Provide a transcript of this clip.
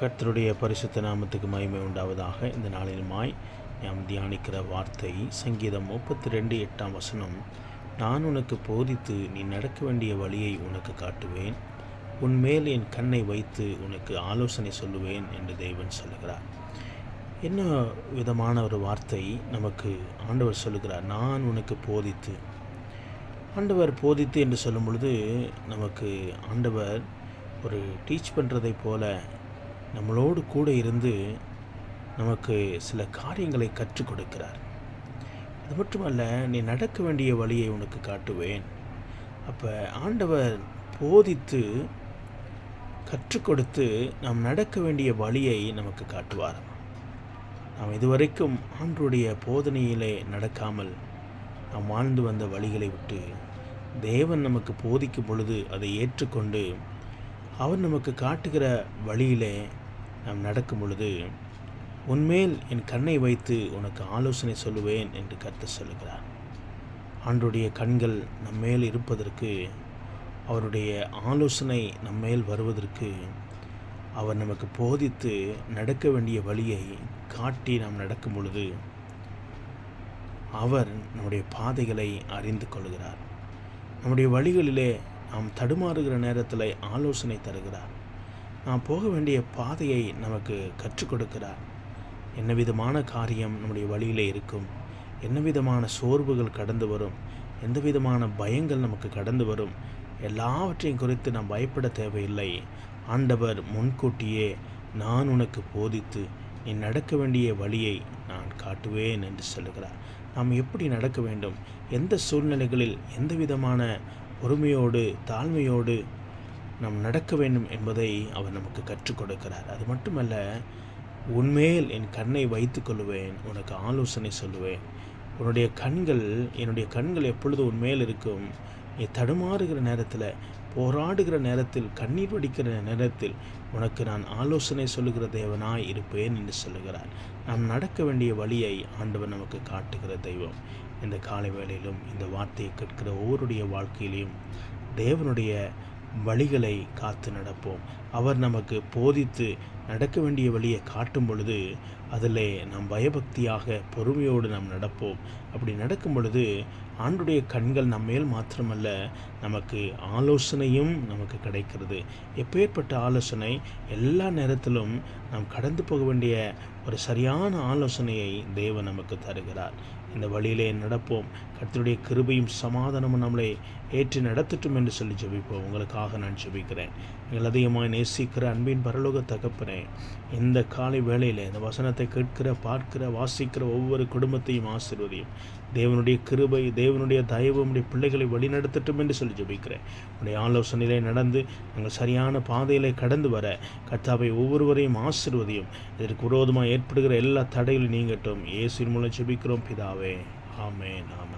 கர்த்தருடைய பரிசுத்த நாமத்துக்கு மகிமை உண்டாவதாக இந்த நாளிலுமாய் நாம் தியானிக்கிற வார்த்தை சங்கீதம் முப்பத்தி ரெண்டு எட்டாம் வசனம். நான் உனக்கு போதித்து நீ நடக்க வேண்டிய வழியை உனக்கு காட்டுவேன். உன்மேல் என் கண்ணை வைத்து உனக்கு ஆலோசனை சொல்லுவேன் என்று தேவன் சொல்லுகிறார். என்ன விதமான ஒரு வார்த்தை நமக்கு ஆண்டவர் சொல்லுகிறார்? நான் உனக்கு போதித்து. ஆண்டவர் போதித்து என்று சொல்லும் பொழுது நமக்கு ஆண்டவர் ஒரு டீச் பண்ணுறதை போல நம்மளோடு கூட இருந்து நமக்கு சில காரியங்களை கற்றுக் கொடுக்கிறார். அது மட்டுமல்ல நீ நடக்க வேண்டிய வழியை உனக்கு காட்டுவேன். அப்போ ஆண்டவர் போதித்து கற்றுக் கொடுத்து நாம் நடக்க வேண்டிய வழியை நமக்கு காட்டுவார். நாம் இதுவரைக்கும் ஆண்டருடைய போதனையிலே நடக்காமல் நாம் வாழ்ந்து வந்த வழிகளை விட்டு தேவன் நமக்கு போதிக்கும் பொழுது அதை ஏற்றுக்கொண்டு அவர் நமக்கு காட்டுகிற வழியிலே நாம் நடக்கும் பொழுது உன்மேல் என் கண்ணை வைத்து உனக்கு ஆலோசனை சொல்லுவேன் என்று கருத்து சொல்லுகிறார். ஆண்டுடைய கண்கள் நம்மேல் இருப்பதற்கு அவருடைய ஆலோசனை நம்மேல் வருவதற்கு அவர் நமக்கு போதித்து நடக்க வேண்டிய வழியை காட்டி நாம் நடக்கும் பொழுது அவர் நம்முடைய பாதைகளை அறிந்து கொள்கிறார். நம்முடைய வழிகளிலே நாம் தடுமாறுகிற நேரத்தில் ஆலோசனை தருகிறார். நாம் போக வேண்டிய பாதையை நமக்கு கற்றுக் கொடுக்கிறார். என்ன விதமான காரியம் நம்முடைய வழியிலே இருக்கும்? என்ன விதமான சோர்வுகள் கடந்து வரும்? எந்த விதமான பயங்கள் நமக்கு கடந்து வரும்? எல்லாவற்றையும் குறித்து நாம் பயப்பட தேவையில்லை. ஆண்டவர் முன்கூட்டியே நான் உனக்கு போதித்து நீ நடக்க வேண்டிய வழியை நான் காட்டுவேன் என்று சொல்லுகிறார். நாம் எப்படி நடக்க வேண்டும்? எந்த சூழ்நிலைகளில் எந்த விதமான பொறுமையோடு தாழ்மையோடு நாம் நடக்க வேண்டும் என்பதை அவர் நமக்கு கற்றுக் கொடுக்கிறார். அது மட்டுமல்ல உன்மேல் என் கண்ணை வைத்து கொள்வேன் உனக்கு ஆலோசனை சொல்லுவேன். உன்னுடைய கண்கள் என்னுடைய கண்கள் எப்பொழுது உன்மேல் இருக்கும்? நீ தடுமாறுகிற நேரத்தில் போராடுகிற நேரத்தில் கண்ணீர் வடிக்கிற நேரத்தில் உனக்கு நான் ஆலோசனை சொல்லுகிற தேவனாய் இருப்பேன் என்று சொல்லுகிறார். நாம் நடக்க வேண்டிய வழியை ஆண்டவர் நமக்கு காட்டுகிற தெய்வம். இந்த காலை வேளையிலும் இந்த வார்த்தையை கேட்கிற ஒவ்வொருடைய வாழ்க்கையிலையும் தேவனுடைய வழிகளை காத்து நடப்போம். அவர் நமக்கு போதித்து நடக்க வேண்டிய வழியை காட்டும் பொழுது அதில் நாம் பயபக்தியாக பொறுமையோடு நாம் நடப்போம். அப்படி நடக்கும் பொழுது ஆண்டுடைய கண்கள் நம்மேல் மாத்திரமல்ல நமக்கு ஆலோசனையும் நமக்கு கிடைக்கிறது. எப்பேற்பட்ட ஆலோசனை? எல்லா நேரத்திலும் நாம் கடந்து போக வேண்டிய ஒரு சரியான ஆலோசனையை தேவன் நமக்கு தருகிறார். இந்த வழியிலே நடப்போம். கர்த்தருடைய கிருபையும் சமாதானமும் நம்மளை ஏற்றி நடத்தட்டும் என்று சொல்லி ஜெபிப்போம். உங்களுக்காக நான் ஜெபிக்கிறேன். எங்கள் அதிகமாக நேசிக்கிற அன்பின் பரலோக தகப்பனே இந்த காலை வேளையில் இந்த வசனத்தை கேட்கிற பார்க்கிற வாசிக்கிற ஒவ்வொரு குடும்பத்தையும் ஆசிர்வதியும். தேவனுடைய கிருபை தேவனுடைய தயவு உடைய பிள்ளைகளை வழிநடத்தட்டும் என்று சொல்லி ஜபிக்கிறேன். உடைய ஆலோசனையிலே நடந்து நாங்கள் சரியான பாதையிலே கடந்து வர கர்த்தாவை ஒவ்வொருவரையும் ஆசிர்வதியும். இதற்கு விரோதமாக ஏற்படுகிற எல்லா தடைகளும் நீங்கட்டும். ஏசின் மூலம் ஜபிக்கிறோம் பிதாவே. ஆமே ஆமென்.